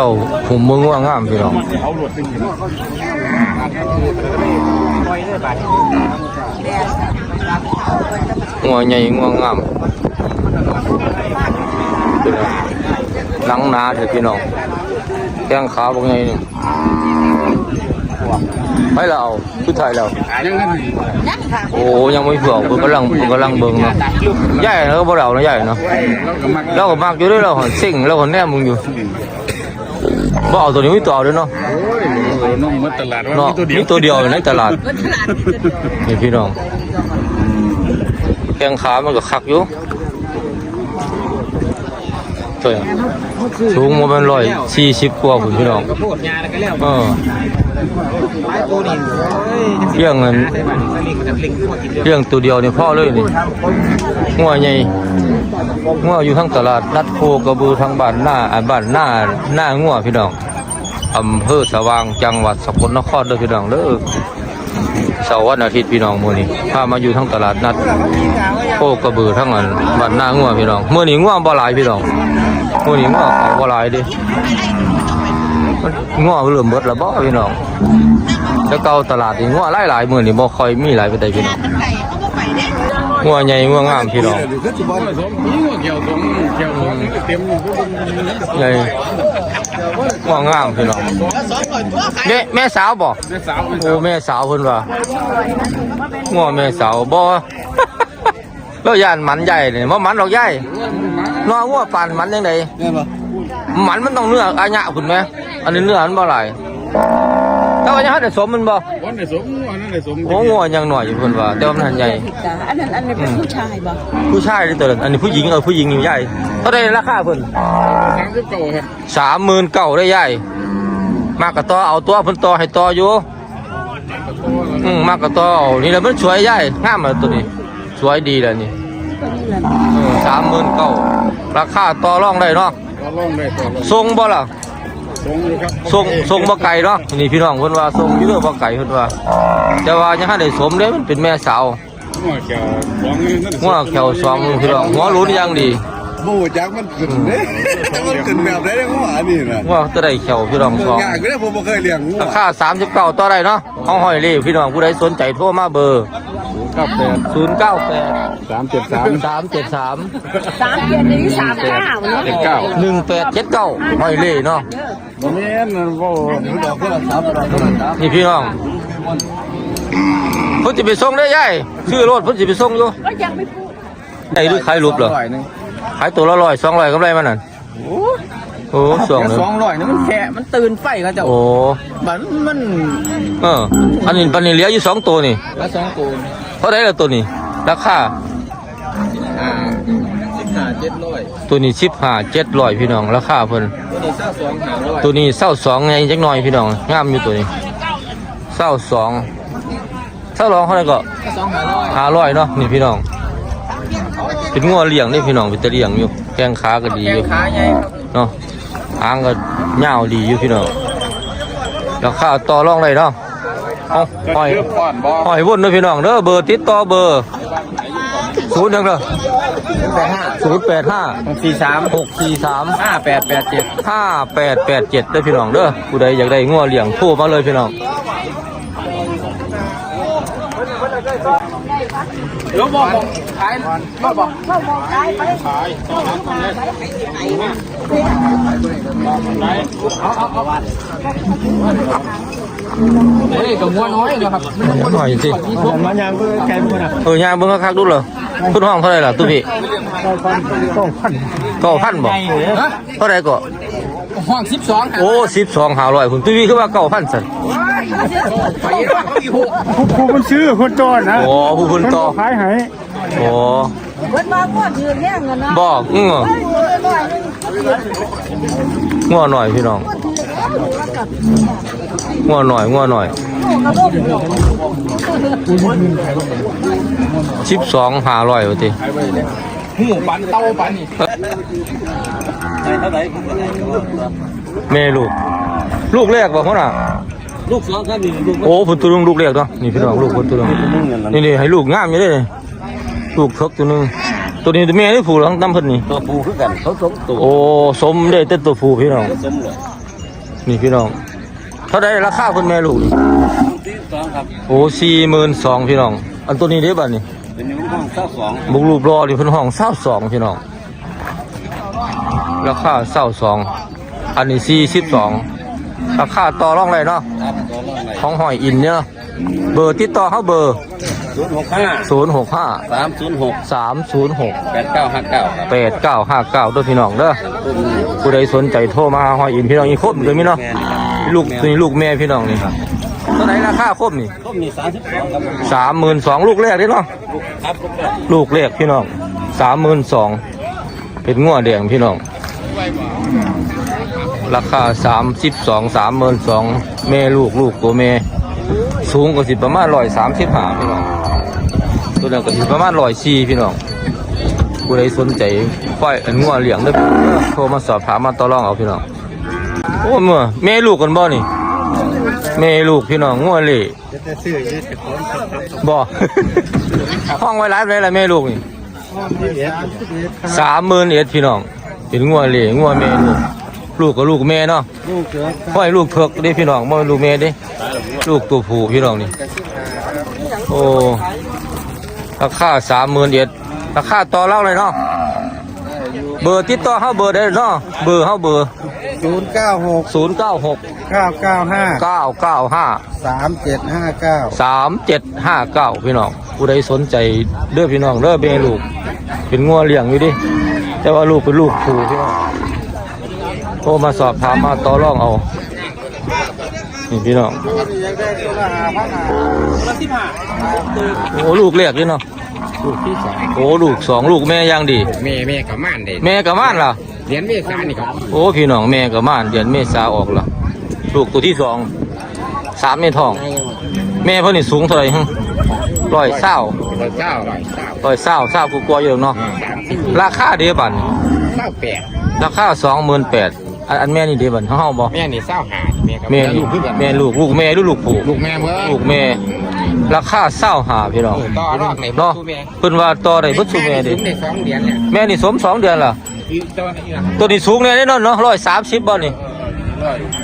เจ้าผมมึงว่างามพี่น้องงัวใหญ่งัวงามพี่น้องหนังหนาเถอะพี่น้องแข้งขาบอกไงนี่ไปแล้วเอาผู้ชายแล้วโอ้ยังไม่เผื่อเพิ่นกำลังเพิ่นกำลังเบิ่งเนาะใหญ่เนาะบ่เดาเนาะใหญ่เนาะเราก็มักอยู่เด้วยเราเสิ่งเราก็แนมมึงอยู่ บ่เอาตัวนี้มีตัวเอาเด้วยเนาะโอ้ยน้องมาตลาดว่าเนาะมีตัวเดียวมีตัวเดียวในตลาดนี่พี่น้องแข้งขามันก็คักอยู่ตัวอย่างสูงมาเป็นร้อยสี่สิบกว่าพุ่นพี่น้องเออเรื่องเงินเรื่องตัวเดียวเนี่ยพ่อเลยนี่งัวใหญ่ งัวอยู่ทั้งตลาดนัดโคกระบือทางบ้านหน้าอ่าบ้านหน้าหน้างัวพี่น้องอำเภอสว่างจังหวัดสกลนครเด้อพี่น้องเด้อเสาร์วันอาทิตย์พี่น้องมื้อนี้พามาอยู่ทั้งตลาดนัดโคกระบือทั้งอันบ้านหน้างัวพี่น้องมื้อนี้งัวบ่หลายพี่น้องมื้อนี้งัวเขาบ่หลายเด้งัวเริ่มเบิดแล้วบ่พี่น้องแล้วเก่าตลาดนี่งัวหลายหลายๆมื้อนี่บ่ค่อยมีหลายไปได้พี่น้อง งัวใหญ่งัวงามพี่น้องสมนี่ว่าเกี่ยวสมเกี่ยวสมนี่ก็เต็มอยู่ทุกคนใหญ่งัวงามพี่น้องแม่แม่สาวบ่แม่สาวโอ้แม่สาวเพิ่นว่างัวแม่สาวบ่แล้วย่านหมันใหญ่นี่บ่หมันดอกใหญ่น้องัวปานหมันจังไดเนี่ยป่ะหมันมันต้องเนื้ออาญะพุ่นแหมอันนี้เนื้อมันบ่หลาย แต่ว่ายังหันได้สมมันบ่วันไหนสมวันนั้นไหนสมโอ้งัวยังน้อยอยู่เพิ่นว่าแต่ว่ามันหันใหญ่ จ้ะอันนั้นอันนี้เป็นผู้ชายบ่ผู้ชายนี่ตัวนั้นอันนี้ผู้หญิงเออผู้หญิงนี่ใหญ่เท่าไดราคาเพิ่นสามสิบเก้าครับสามหมื่นเก้าได้ใหญ่ มากกะต่อเอาตัวเพิ่นต่อให้ต่ออยู่อืมมากกะต่อเอานี่แหละมันสวยใหญ่งามเลยตัวนี้ สวยดีแล้วนี่ตัวนี้แหละ สามหมื่นเก้าราคาต่อรองได้เนาะต่อรองได้ต่อรองทรงบ่ล่ะ สงอยู่ครับทรงทรงบ่ไก่เนาะนี่พี่น้องเพิ่นว่าทรงอยู่เด้อบ่ไก่เพิ่นว่า แต่ว่ายังหันได้สมเด้มันเป็นแม่สาวหัวเขียวสองนี่นั่นหัวแขวสองมือพี่น้องหัวหลุนอย่างดีบูจักมันขึ้นเด้มันขึ้นแบบได้ได้หัวนี่นะหัวจะได้แขวพี่น้องสองงานก็ได้ผมบ่เคยเลี้ยงงัวราคา39ต่อได้เนาะห้องหอยเล่พี่น้องผู้ใดสนใจโทรมาเบอร์ เก้าแปด098สามเจ็ดสามสามเจ็ดสามสามเดือนนี้สามเก้าเนาะเจ็ดเก้าหนึ่งแปดเจ็ดเก้าหอยเล่เนาะบ่แม่นนั่นบ่ดอกเพื่อนสามดอกเพื่อนสามนี่พี่น้องเพุ่นจะไปส่งได้ยัยชื่อรถเพุ่นจะไปส่งอยู่ก็ยังไม่พูดได้หรือขายรูปเหรอร้อยหนึงขายตัวละร้อยสองร้อยกำไรมันนั่นโอ้สองแค่เลยสองร้อยนี่มันแค่มันตื่นไฟเขาเจ้าโอ้บัดมัน เออ อันนี้ปันนี้เหลืออยู่สองตัวนี่ละสองตัว เท่าไหรละตัวนี้ ราคาอ่าสิบห้าเจ็ดร้อยตัวนี้สิบห้าเจ็ดร้อยพี่น้อง ราคาเพิ่นตัวนี้เศร้าสองห้าร้อยตัวนี้เศร้าสองไงจักหน่อยพี่น้องงามอยู่ตัวนี้เศร้าสองเศร้าสองเท่าไหรก็สองห้าร้อยห้าร้อยเนาะนี่พี่น้อง เป็นงัวเลี้ยงนี่พี่น้องเป็นตะเลี้ยงอยู่แข้งขาก็ดีแข้องยู่ขาใหญ่ครับเนาะหางก็ยาวดีอยู่พี่น้องราคาต่อรองได้เนาะ เอาหอยเลือกป้อนบ่หอยวนเด้อพี่น้องเด้อเบอร์ติดต่อเบอร์ศูนย์หยังเด้อแปดห้าศูนย์แปดห้าหกสี่สามหกสี่สามห้าแปดแปดเจ็ดห้าแปดแปดเจ็ดเด้อพี่น้องเด้อผู้ใดอยากได้งัวเลี้ยงโทรมาเลยพี่น้องแล้วบอกบอกขายบอกบอกเฮ้ยกับงัวน้อยนะครับหน่อยสิมันยังเพื่อแกนคนอะเออยางเบิ่งคักๆดูเหรอคุณห้องเท่าไหร่ล่ะตู้พี่เก้าพันบอกเท่าไหร่ก็ห้องสิบสองโอ้สิบสองหาร้อยคุณตู้พี่คือว่าเก้าพันสันไปว่าเขาอีหกผู้คนซื้อคนจอดนะโอ้ผู้คุณต่อขายให้โอ้เพิ่นมาก่อนยืนแย่งกันนะบอกอืองัวหน่อยพี่น้อง งัวหน่อยงัวหน่อยสิบสองหาร้อยว่าติหูปันเต้าปันนี่แม่ลูก ลูกแรกบอกเขาน่ะลูกสองครับนี่ลูกโอ้ผลตัวนึงลูกแรกเนาะนี่พี่น้องลูกผลตัวนึงนี่นี่ให้ลูกงามอยู่เด้ลูกเทกตัวนึงตัวนี้ตัวแม่นี่ผูทั้งตั้มเพิ่นนี่ตัวปูคือกันเขาสมตัวโอ้สมได้แต่ตัวผู้พี่น้องสมเลย นี่พี่น้อง เท่าไดราคาคุณแม่ลูกนี่สองครับโอ้สี่หมื่นสองพี่น้อง อันตัวนี้ได้บ่นี่เป็นยังห้องเศร้าสองบุกรูปรอนี่เพิ่นห้องเศร้าสองพี่น้อง ราคาเศร้าสอง อันนี้สี่สิบสองราคาต่อรองไรเนาะ ครับตัวละไหนของหอยอินเนี่ยเนาะเบอร์ติดต่อเขาเบอร์ศูนย์หกห้าศูนย์หกห้าสามศูนย์หกสามศูนย์หกแปดเก้าห้าเก้าครับแปดเก้าห้าเก้าด้วยพี่น้องเด้อ ผู้ใดสนใจโทรมาหาหอยอินพี่น้องอีกครบเลยมั้ยเนาะลูกนี่ลูกแม่พี่น้องนี่ครับเท่าไหร่ราคาครบนี่ต้มนี่สามสิบสองครับสามหมื่นสองลูกแรกเด้เนาะครับครบแล้วลูกแรกพี่น้องสามหมื่นสองเป็นงัวแดงพี่น้อง ราคาสามสิบสองสามหมื่นสองแม่ลูกลูกตัวแม่สูงกว่าสิประมาณร้อยสามสิบห้าพี่น้องตัวนั้นก็สิประมาณร้อยสี่พี่น้อง ผู้ใดสนใจควายอันงัวเหลียงเด้อโทรมาสอบถามมาต่อรองเอาพี่น้องโอ้เมื่อแม่ลูกกันบ่นี่แม่ลูกพี่น้องงัวเล่จะซื้อยี่สิบคนบ่ห้องไว้ร้านไว้ละแม่ลูกนี่สามหมื่นเอ็ดพี่น้องเป็นงัวเหล่งัวแม่ลูกลูกกับลูกแม่เนาะลูกเกิดห้อยลูกเผือกด้พี่น้องบ่แม่ลูกแม่ด้ลูกตัวผู้พี่น้องนี่ โอ้ราคาสามหมื่นเอ็ด ราคาต่อเล่าเลยเนาะเบอร์ติดต่อเฮาเบอร์ได้เนาะเบอร์เฮาเบอร์ศูนย์เก้าหกศูนย์เก้าหกเก้าเก้าห้าเก้าเก้าห้าสามเจ็ดห้าเก้าสามเจ็ดห้าเก้าพี่น้องผู้ใดสนใจเด้อพี่น้องเด้อเบลูก เป็นงัวเลี้ยงอยู่ดิ แต่ว่าลูกเป็นลูกผูพี่น้องโทรมาสอบถามมาต่อรองเอานี่พี่น้องยังได้ตัวละห้าพันห้าละสิบห้าโอ้ลูกเรียกดิเนาะ ลูกที่สองโอ้ลูกสองลูกแม่ย่างดี แม่แม่กับม่านเด็แม่กับม่านล่ะเรียนเมษานี่ครับโอ้พี่น้องแม่กับม่านเดือนเมษาออกละลูกตัวที่สองสามในท้อง แม่เพิ่นนี่สูงเท่าไหร่ฮึร้อยเศร้าร้อยเก้าร้อยเก้าร้อยเศร้าเศร้ากูกลัวอยู่เนาะสามสิบราคาเดียบันเก้าแปดราคาสองหมื่นแปดอันแม่นี่เดียบันเฮาบ่แม่นี่เศร้าหาแม่กับแม่ลูกคือกันแม่ลูกลูกแม่หรือลูกผู้ลูกแม่เมื่อลูกแม่ ราคาเศร้าหาพี่น้องต่อรอบไหนเนาะสู้แม่เพิ่นว่าต่อได้เบิดซุแม่ดิสูงได้สองเดือนเนี่ยแม่นี่สมสองเดือนล่ะอีกตัวนี้นะตัวนี้สูงแน่นอนเนาะร้อยสามสิบบ่นี่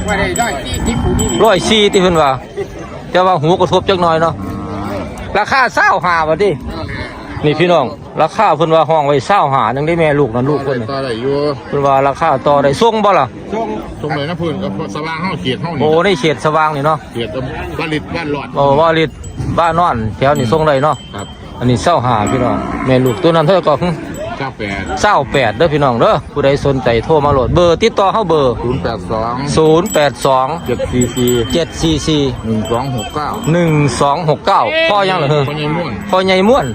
ว่าได้ได้ที่ที่ผู้นี่ร้อยสี่ที่เพิ่นว่าแต่ว่าหูกระทบจักหน่อยเนาะราคาเศร้าหาบ่ดินี่พี่น้องราคาเพิ่นว่าห้องไว้เศร้าหานึงได้แม่ลูกนั่นลูกเพิ่นนี่ต่อได้อยู่เพิ่นว่าราคาต่อได้ส่งบ่ล่ะช่วงช่วงเลยนะเพื่อนกับสว่างห้องเขียดห้องโอ้นี่ในเขตสว่างนี่เนาะเขียดผลิตบ้านหลอดโอ้ว่าลิด บ้านนอนแถวนี้ส่งได้เนาะครับอันนี้เศร้าหาพี่น้องแม่ลูกตัวนั้นเท่ากับเก้าแปดเศร้าแปดเด้อพี่น้องเด้อผู้ใดสนใจโทรมาโหลดเบอร์ติดต่อเขาเบอร์ศูนย์แปดสองศูนย์แปดสองเจ็ดสี่สี่เจ็ดสี่สี่หนึ่งสองหกเก้าหนึ่งสองหกเก้าพ่อยังเหรอเฮ้คนยังม่วนพ่อใหญ่ม่วน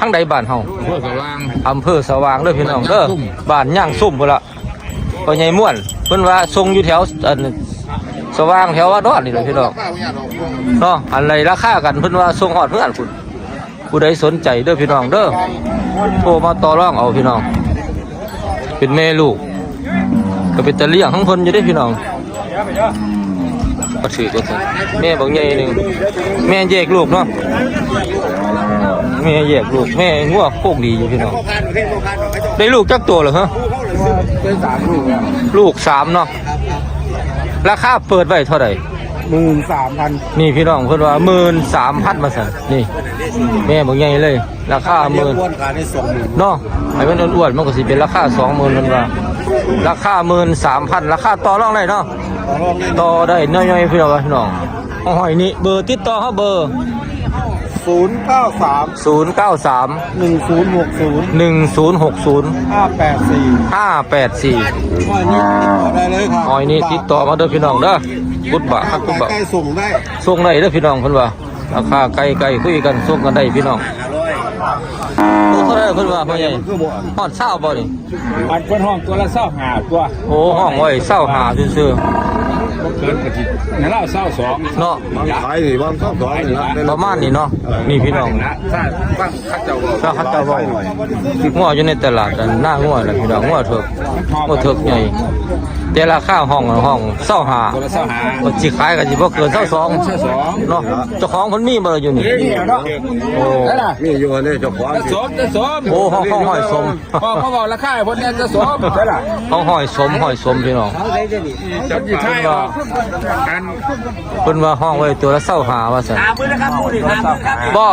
ทั้งใดบ้านเฮาเพื่อสว่างอำเภอสว่างเด้อพี่น้องเด้อบ้านย่างซุ่มบ้านย่างซุ่มพุ่นละพ่อใหญ่ม่วนเพิ่นว่าทรงอยู่แถวอัน สว่างแถวว่าดอนนี่แหละพี่น้องข้าวเนี่ยเราพวงเนาะอะไรราคากันเพิ่นว่าส่งฮอดเพื่อนคุณผู้ใดสนใจเด้อพี่น้องเด้อโทรมาต่อรองเอาพี่น้อง เป็นแม่ลูก ก็เป็นตะเลี้ยงของเพิ่นอยู่เด้อพี่น้องก็ถือก็ถือแม่บางใหญ่หนึงแม่แยกลูกเนาะแม่แยกลูกแม่งัวโคกดีอยู่พี่น้องได้ลูกจักตัวเหรอฮะเป็นสามลูกแล้วลูกสามเนาะ ราคาเปิดไว้เท่าไหร่หมื่นสามพันนี่พี่น้องเพิ่นว่าหมื่นสามพันมาสั่นนี่ แม่บอกใหญ่เลย ราคาหมื่นอ้วนขายได้สองหมื่นเนาะไอ้มันอ้วนๆมันก็สิเป็นราคาสองหมื่นมันว่า ราคาหมื่นสามพันราคาต่อรองได้เนาะต่อรองได้ต่อได้น้อยๆพี่น้องพี่น้องเอาหอยนี่เบอร์ติดต่อเขาเบอร์ ศูนย์เก้าสามศูนย์เก้าสามหนึ่งศูนย์หกศูนย์หนึ่งศูนย์หกศูนย์ห้าแปดสี่ห้าแปดสี่ว่านี่ติดต่อได้เลยครับหอยนี่ติดต่อมาเด้อพี่น้องเด้อกุดบะฮักกุดบะใกล้ส่งได้ ส่งได้เด้อพี่น้องเพิ่นว่าราคาไกลๆคุยกันส่งกันได้พี่น้องตัวเท่าไหรเพิ่นว่าพ่อใหญ่คือบ่ฮอดเช้าบ่นี่อันเป็นห้องตัวละเศร้าหาตัวโอ้ห้องไว้เศร้าหาซื่อ เกินกระจิตนั่นเราเศร้าสองๆเนาะขายนี่บ้านต้องสอนนี่ละประมาณนี้เนาะนี่พี่น้องนะถ้าบ้างข้าเจ้าถ้าเขาเจะว่างัวอยู่ในตลาดอันหน้างัวน่ะพี่น้องงัวเถิกงัวเถิกใหญ่ แต่ราคาห้องห้องเศร้าหาตัวละเศร้าหาก็สิขายก็สิบ่เกินเศร้าสองเศร้าสองเนาะเจ้าของเพิ่นมีบ่ล่ะอยู่นี่โอ้นี่อยู่นี่เจ้าของจะสมจะสมโอ้ห้องห้องห้อยสมพอเขาบอกราคาคนนี้จะสมใช่ล่ะห้องห้อยสมห้อยสมพี่น้องจับยี่ไทยออกอันเพิ่นว่าห้องไว้ตัวละเศร้าหาว่าซั่นบ่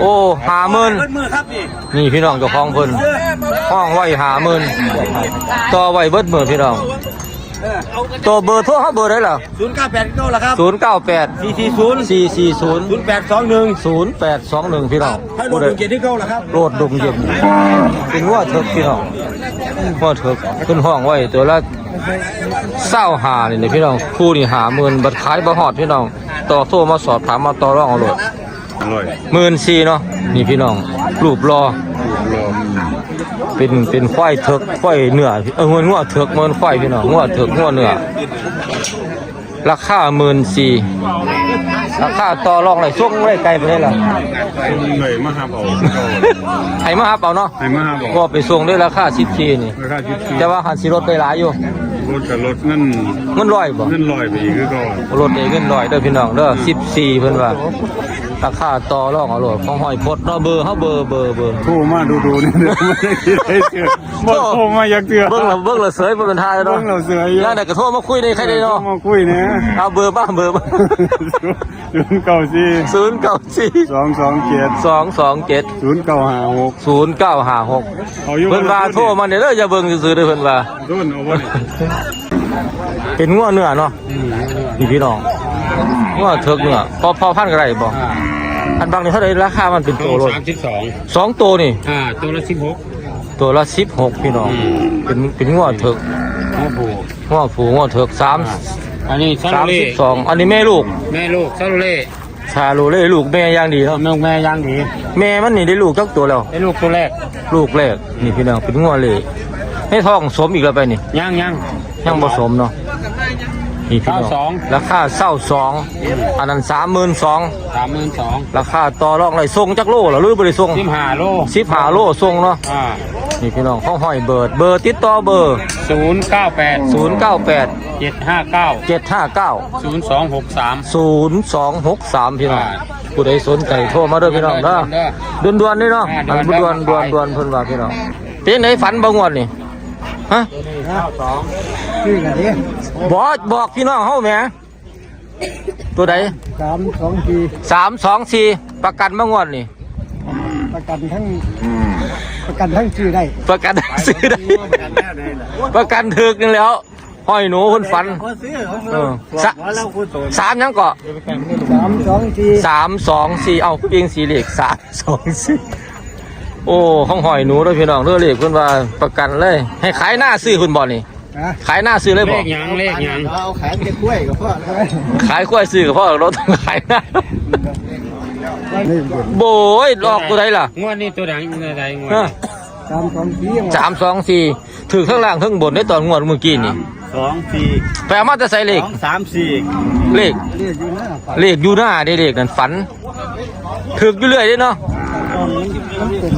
โอ้หาหมื่นนี่พี่น้องเจ้าของเพิ่นห้องไว้หาหมื่นต่อไว้เบิดมื้อพี่น้อง ตัวเบอร์โทรเฮาเบอร์ได้ล่ะศูนย์เก้าแปดเก้าละครับ098สี่สี่ศูนย์440ศูนย์แปดสองหนึ่ง0821พี่น้องให้ลงเกียรติที่เก้าละครับโลดดงเย็นเป็นว่าเถิกพี่น้องว่าเถิกขึ้นห้องไว้ตัวละเศร้าหานี่เลยพี่น้องคู่นี่หาหมื่นบัตรขายบ่ฮอดพี่น้องต่อโทรมาสอบถามมาต่อรองเอาโลดอร่อยหมื่นสี่เนาะนี่พี่น้องรูปรอ เป็นเป็นควายเถิกควายเนื้อเอองัวงัวเถิกมันควายพี่น้องงัวเถิกงัวเนื้อราคาหมื่นสี่ราคาต่อรองไรส่งไรไกลไปได้ล่ะเลยมาหาเอาให้มาครับเอาเนาะให้มาหาเอาก็ไปส่งด้วยราคาสิบทีนี่ราคาคิดแต่ว่าหันสิรถไปหลายอยู่รถกับรถเงินเงินร้อยบ่เงินลอยไปอีกคือก็รถเองเงินร้อยเด้อพี่น้องเด้อสิบสี่เพิ่นว่า ราคาต่อรองเอาโลดของหอยพดเนาะเบอร์เฮาเบอร์เบอร์เบอร์ โทรมาดูดูนี่เดี๋ยวไม่ได้คิดให้เชื่อบ่โทรมาอยากเตือ เบิ่งแล้วเบิ่งแล้วเสยบ่เป็นท่าเลยเนาะเบิ่งแล้วเสยอยู่แล้วแต่ก็โทรมาคุยได้ใครได้เนาะมาคุยเนี่ยเอาเบอร์บ้างเบอร์บ้างศูนย์เก้าสี่ศูนย์เก้าสี่สองสองเจ็ดสองสองเจ็ดศูนย์เก้าห้าหกศูนย์เก้าห้าหกเอาอยู่เพิ่นว่าโทรมาเนี่ยเด้ออย่าเบิ่งซื่อๆเด้อเพิ่นว่า โดนเอาไว้เป็นงัวเนื้อเนาะพี่พี่น้อง งัวเถิกเนื้อพอพอพันก็ได้บ่พันบางนี่เท่าไหร่ราคามันเป็นตัวโลดสามสิบสองสองตัวนี่ อ่าตัวละสิบหก ตัวละสิบหกพี่น้องเป็นเป็นงัวเถิกโอ้โหงัวผูงัวเถิกสามอันนี้ซาสามโลเล่สิบสองอันนี้แม่ลูก แม่ลูกซาโลเล่ชาโลเล่ลูกแม่อย่างดีเนาะแม่แม่ยังดีแม่มันนี่ได้ลูกจักตัวแล้ว ไอ้ลูกตัวแรกลูกแรกนี่พี่น้องเป็นงัวเล่ให้ท้องสมอีกแล้วไปนี่ ยังยังยังผสมเนาะ นี่พี่น้องเศร้าสองราคาเศร้าสองอันนั้นสามหมื่นสองสามหมื่นสองราคาต่อรองไรส่งจักโลเหรอหรือบริส่งสิบห้าโลสิบหาโลส่งเนาะอ่านี่พี่น้องข้องห้อยเบิร์ดเบอร์ติดต่อเบอร์ศูนย์เก้าแปดศูนย์เก้าแปดเจ็ดห้าเก้าเจ็ดห้าเก้าศูนย์สองหกสามศูนย์สองหกสามพี่น้องอ่าผู้ใดสนใจโทรมาเด้อพี่น้องเด้อเด้อด่วนๆนี่เนาะอ่าอันด่ด่ววนนด่วนๆด่วนเพิ่นว่าพี่น้องเป็นไหนฝันบ่งวดนี่ฮะ ชื่อกันดิบอกบอกพี่น้องเฮาแหมตัวใดสามสองทีสามสองสี่ประกันบ่งวดนี่ประกันทั้งประกันทั้งชื่อได้ประกันซื้อได้ประกันถึกนี่แหล้วห้อยหนูคนฝันเออสะสามยังเกาะสามสองทีสามสองสี่เอาเพียงสี่เลขสามสองสี่โอ้ห้องหอยหนูด้วยพี่น้องเรื่องเลขคุณว่าประกันเลย ให้ขายหน้าซื้อคุณบอลนี่นะ ขายหน้าซื้อเลยเลบอขหยังเลขหยังเอาขายเป็นกล้วยกับพ่อใช่ไหมขายกล้วยซื้อกับพ่อเราต้องขายหน้านี่โบยออกตัวไหนล่ะงวดนี้ตัวไหนตัวไหนงวดฮะสามสองทีสามสองสี่ถือข้างล่างข้างบนได้ตอนงวดเมื่อกี้นี่สองสี่แปลมาจะใส่เลขสองสามสี่เลขเรียกอยู่หน้าปากเลขอยู่หน้าได้เลขนั่นฝันถึกอยู่เรื่อยเด้เนาะมันเป็น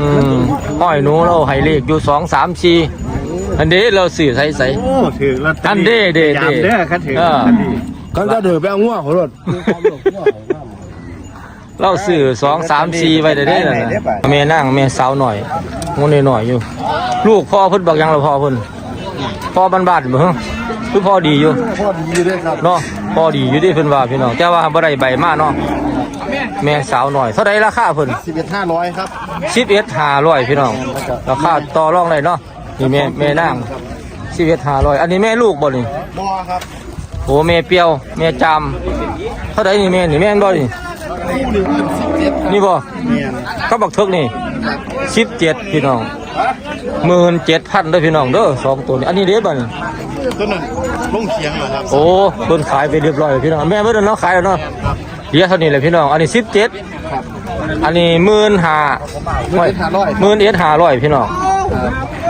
อืมห้อยหนูเราให้เลขอยู่สองสามสี่ อันนี้เราสื่อใส่ใส่ โอ้ถือลอตเตออันรี่เด้เด้เด้จำเด้อคันถือเออคันจะเดือไปเอาง้อของรถเราสื่อสองสามสี่ไว้ได้เด้นั่นน่ะแม่นั่งแม่สาวหน่อยงนหน่อยๆอยู่ ลูกพ่อเพิ่นบอกยังเราพ่อเพิ่นพ่อบ้านบ้านๆบ่ฮะคือพ่อดีอยู่พ่อดีด้วยครับเนาะพ่อดีอยู่เดิเพิ่นว่าพี่น้องแต่ว่าบ่ได้ใบมาเนาะแม่สาวหน่อยเท่าใดราคาเพิ่นสิบเอ็ดห้าร้อยครับ สิบเอ็ดห้าร้อยพี่น้องราคาต่อรองได้เนาะ นี่แม่แม่นางสิบเอ็ดห้าร้อยอันนี้แม่ลูกบ่นี่บอครับโอ้แม่เปรียวแม่จามเท่าไดนี่แม่นี่แม่นบ่นี่นี่บ่เมียนเขาบอกเทิกนี่สิบเจ็ดพี่น้องหมื่นเจ็ดพันเด้อพี่น้องเด้อสองตัวนี้อันนี้เด้บ่นี่ต้นนั้นลงเขียงเหรอครับโอ้เพิ่นขายไปเรียบร้อยแล้วพี่น้องแม่เพิ่นเนาะขายแล้วเนาะเหลือเท่านี้แหละพี่น้องอันนี้สิบเจ็ดอันนี้หมื่นห้าหมื่นห้าร้อยหมื่นเอ็ดห้าร้อยพี่น้อง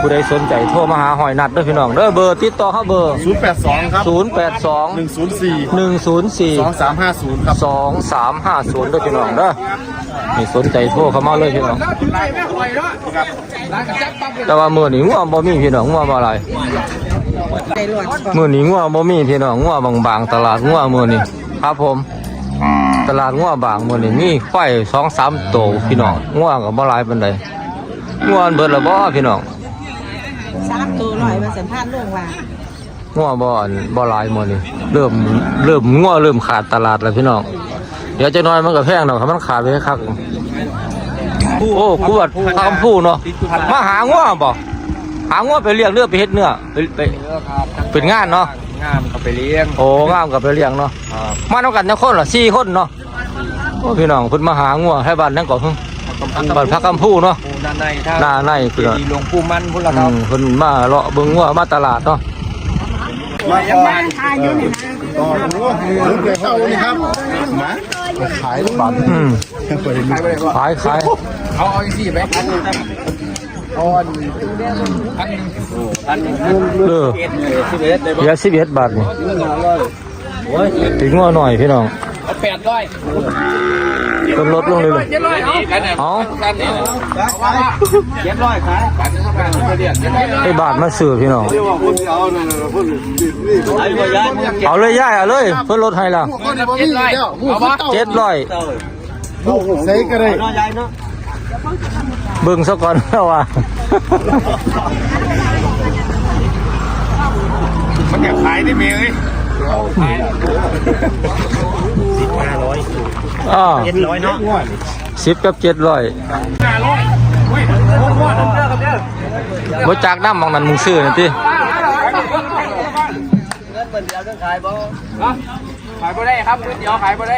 ผู้ใดสนใจโทรมาหาหอยนัดเด้อพี่น้องเด้อเบอร์ติดต่อเขาเบอร์ศูนย์แปดสองครับศูนย์แปดสองหนึ่งศูนย์สี่หนึ่งศูนย์สี่สองสามห้าศูนย์ครับสองสามห้าศูนย์เด้อพี่น้องเด้อนี่สนใจโทรเข้ามาเลยพี่น้องแต่ว่ามื่อนี้งัวบ่มีพี่น้องงัวบ่อะไรมื้อนี้งัวบ่มีพี่น้องงัวบางๆตลาดงัวมื้อนี้ครับผมตลาดงัวบางมื้อนี้มีไฟ2-3ตัวพี่น้องงัวก็บ่หลายปานใดงัวอันเบิดแล้วบ่พี่น้อง สามตัวหน่อยมาสัมภาษณ์เรื่องว่างัวบ่อันบ่หลายมื้อนี้เริ่มเริ่มงัวเริ่มขาดตลาดแล้วพี่น้องเดี๋ยวจะน้อยมันก็แพงดอกถ้ามันขาดไปคักโอ้กูว่าคำพูดเนาะมาหางัวบ่หางัวไปเลี้ยงเนื้อไปเฮ็ดเนื้อไปไปเป็นงานเนาะงามก็ไปเลี้ยงโอ้งามกับไปเลี้ยงเนาะมาเท่ากันจังคนละสี่คนเนาะโอ้พี่น้องเพิ่นมาหางัวให้บ้านนั่นก่อนเพิ่น บ้านพักคำพูเนาะด้านในถ้าหน้าในเพิ่นดีหลวงปู่มันพุ่นละคอืรับมเพิ่นมาเลาะเบิ่งงัวมาตลาดเนาะบ้านทายอยู่นี่นะต่อรู้ว่าเอานี่ครับมาขายบัตรอืมขายขายเอาเอาอีกสี่แบงค์เอาอันพันหนึ่งเออสิบเอ็ดเลยเหลือ11บาทนี่ถึงงัวหน่อยพี่น้องเอา แปดร้อยเพิ่นลดลงเลยเลยเจ็ดร้อยเอากันเนี่ยเอากันเนี่ยเจ็ดร้อยขายขายเท่ากันเจ็ดเจ็ดร้อยไอ้บาทมาซื้อพี่น้องว่าพุ่นเอานั่นน่ะพุ่นนี่นี่ไอ้บ่ยานเอาเลยย่ายเอาเลย เพิ่นลดให้แล้วคนนี้บ่มีแล้วผู้เอาปะ700ผู้ใส่ก็ได้เบิ่งซะก่อนว่ามันอยากขายได้เมย์ เอ้ยอ้าวเจ็ดร้อยเนาะ10กับ700ห้าร้อยเฮ้ยโคตรว่าน้ำเด้อครับเด้อบ่จากน้ำบางนั้นมึงซื้อนั่นติขายบ่ได้ครับเดี๋ยวขายบ่ได้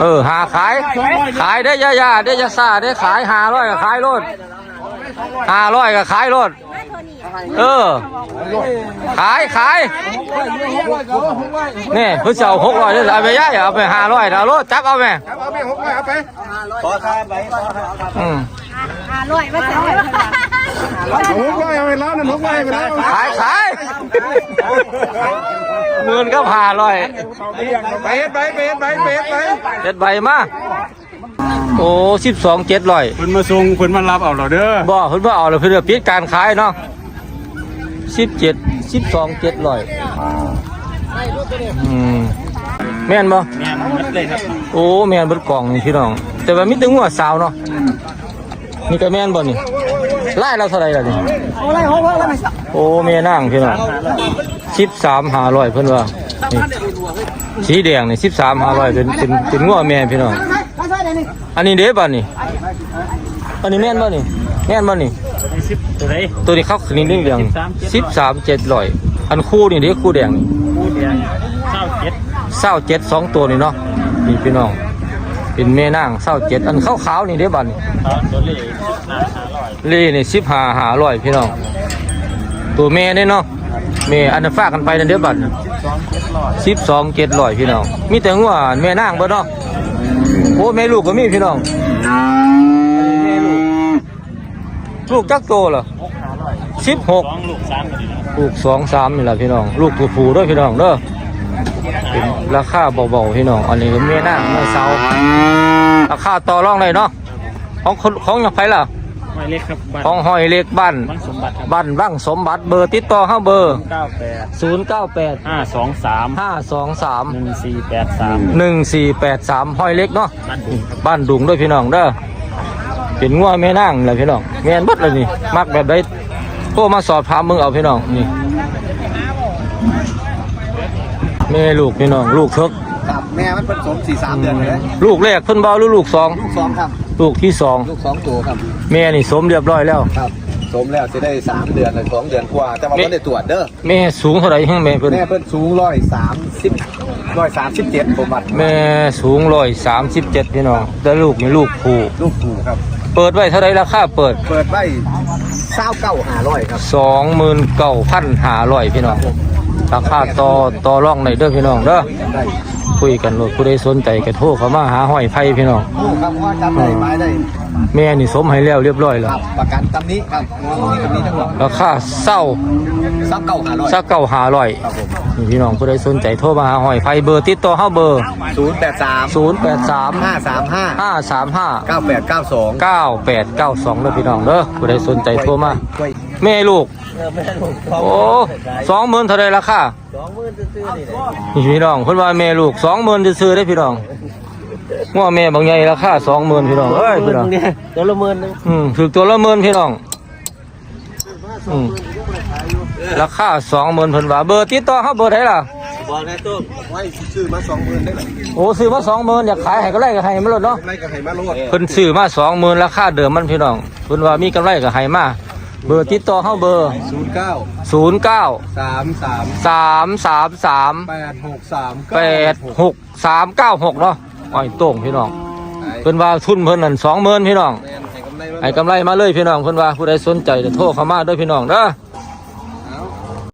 เออหาขาย ขายได้อยาอยาได้อยาซาได้ขายหาร้อยก็ขายรถ หาร้อยก็ขายรถเออ ขายขายนี่เพิ่งจะเอาหกร้อยเอาไปย่ายเอาไปห้าร้อยเอารถจับเอาไหมเอาไปหกไปเอาไปอืมห้าร้อยมาเสร็จแล้วหกไปเอาไปแล้วนั่นหกไปไปแล้วขายขายเงินก็ผ่าร้อยไปเฮ็ดไปไปเฮ็ดไปไปเฮ็ดไปเจ็ดใบมา โอ้สิบสองเจ็ดร้อยเพิ่นมาส่งเพิ่นมารับเอาเราเด้อบ่เพิ่นบ่เอาเลยเพิ่นจะปิดการขายเนาะสิบเจ็ดสิบสองเจ็ดร้อยอืมแม่นบ่แม่นหมดเลยครับโอ้แม่นเบิดกล่องนี่พี่น้อง แต่ว่ามีแต่งัวสาวเนาะนี่ก็แม่นบ่นี่ไล่เราเท่าไหร่ล่ะนี่โอ้ยหกร้อยมาสักโอ้แม่นางพี่น้องสิบสามหาร้อยเพิ่นว่านี่สีแดงนี่สิบสามหาร้อยเป็นเป็นเป็นงัวแม่พี่น้อง อันนี้เด้บ่นี่ อันนี้แม่นบ่นี่ แม่นบ่นี่สิบตัวไหนตัวนี้เขาคืนนี้เรื่องเดียวสิบสามเจ็ดร้อย อันคู่นี่เด็กคู่แดงนี่พูดเดียวเก้าเจ็ดเศร้าเจ็ดสองตัวนี่เนาะ นี่พี่น้อง เป็นแม่นางเศร้าเจ็ดอันขาวขาวๆนี่เด้บัดนี่ตัวเลขสิบห้าห้าร้อยเล่นี่สิบห้าหาร้อยพี่น้อง ตัวแม่นี่เนาะแม่อันนั้นฝากกันไปนั่นเด้บัดสิบสองเจ็ดร้อยพี่น้อง มีแต่งัวแม่นางเบ่เนาะ โอ้แม่ลูกก็มีพี่น้องแม่ลูกลูกจักโตเหรอสิบหกลูกสองสามนี่แหละพี่น้อง ลูกตัวผูด้วยพี่น้องเด้อเป็นราคาเบาๆพี่น้อง อันนี้ก็เมียหน้าเมื่อเช้าราคาต่อรองเลยเนาะของของยังไรล่ะ ไม่เล็กครับบ้านของหอยเล็กบ้านบ้านสมบัติครับบ้านบ้างสมบัติเบอร์ติดต่อห้าเบอร์ เก้าแปดศูนย์เก้าแปดห้าสองสามห้าสองสามหนึ่งสี่แปดสามหนึ่งสี่แปดสามหอยเล็กเนาะบ้านดุงครับบ้านดุงด้วยพี่น้องเด้อเป็นงัวแม่นางเลยพี่น้องแม่นเบดเลยนี่มักแบบใดโทรมาสอบถามมึงเอาพี่น้องนี่แม่ลูกพี่น้อง ลูกเทิกครับแม่มันผสมสี่สามเดือนเลยลูกแรกเพิ่นเบาหรือลูกสอง ลูกสองครับ ลูกที่สองลูกสองตัวครับ แม่นี่สมเรียบร้อยแล้ว ครับ สมแล้วจะได้สามเดือนเลยสองเดือนกว่า แต่ว่าไม่ได้ตรวจเด้อ แม่สูงเท่าไหร่ให้แม่เพิ่นแม่เพิ่นสูงร้อยสามสิบร้อยสามสิบเจ็ดผมวัดแม่สูงร้อยสามสิบเจ็ดพี่น้องแต่ลูกนี่ลูกผู้ลูกผูครับ เปิดไว้เท่าไหร่ราคาเปิด เปิดไว้เศร้าเก้าหาร้อยครับสองหมื่นเก้าพันห้าร้อยพี่น้อง ราคาต่อต่อรองในเด้อพี่น้องเด้อคุยกันโลดผู้ใดสนใจก็โทรเข้ามาหาห้อยไผ่พี่น้องครับว่าจำได้ไม้ได้แม่นี่สมให้แล้วเรียบร้อยแล้วประกันตำนี้ครับตำนี้ทั้งหมดราคาเศร้าซับเก่าหาร้อยสักเก้าหาร้อยนี่พี่น้องผู้ใดสนใจโทรมาหาห้อยไผ่เบอร์ติดต่อเฮาเบอร์ศูนย์แปดสาม083ห้าสามห้า535เก้าแปดเก้าสอง9892เด้อพี่น้องเด้อผู้ใดสนใจโทรมาแม่ลูก โอ้สองหมื่นเท่าไรราคานี่พี่น้องเพิ่นว่าแม่ลูกสองหมื่นจะซื้อได้พี่น้องว่าแม่บางใหญ่ราคาสองหมื่นพี่น้องเอ้ยพี่น้องตัวละหมื่นนึงอืมถือตัวละหมื่นพี่น้องอืมราคาสองหมื่นเพิ่นว่าเบอร์ติดต่อเขาเบอร์ไหนล่ะบอกในตู้ไว้ซื้อมาสองหมื่นได้ไหมโอ้ซื้อมาสองหมื่นอยากขายให้ก็ไล่ก็ให้มันลดเนาะไรก็ให้มาโลดเพิ่นซื้อมาสองหมื่นราคาเดิมมันพี่น้องเพิ่นว่ามีกำไรก็ให้มา เบอร์ติดต่อเขาเบอร์ ศูนย์เก้าศูนย์เก้าสามสามสามสามสามแปดหกสามแปดหกสามเก้าหกเนาะอ้อยโต้งพี่น้องเพิ่นว่าทุนเพิ่นนั่นสองหมื่นพี่น้องให้กำไรมาให้กำไรมาเลยพี่น้องเพิ่นว่าผู้ใดสนใจจะโทรเข้ามาเด้วยพี่น้องเด้อ